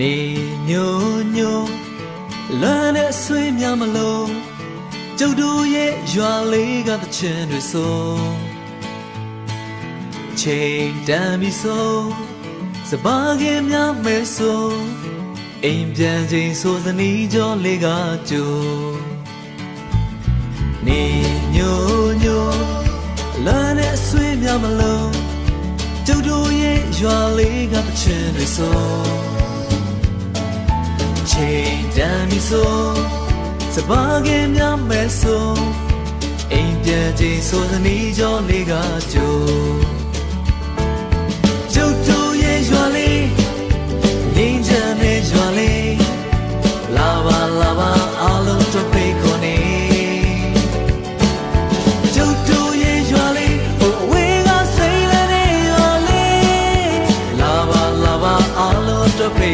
နေညိုညိုလမ်းနဲ့ဆွေးများမလို့ကျုပ်တို့ရဲ့ရွာလေးကတချင်တွေဆိုချိန်တန်ပြီဆိုစပါးကင်းများမဲဆိုအိမ်ပြန်ချိန်ဆိုစနီးကြောလေးကကြိုနေညိုညိုလမ်းနဲ့ဆွေးများမလို့ကျုပ်တို့ရဲ့ရွာလေးကတချင်တွေဆို ချိန်တန်ပြီဆိုစပါးကင်းများမဲ့ဆိုအိမ်ပြန်ချိန်ဆိုသနီးကြောနေကကြိုရုပ်တူရဲ့ရွာလေးငိမ့်ချမ်းရဲ့ရွာလေးလာပါလာပါအားလုံးတို့ပြေကုန်နေရုပ်တူရဲ့ရွာလေးဟိုအဝေးကစိတ်လည်းနေရွာလေးလာပါလာပါအားလုံးတို့ပြေ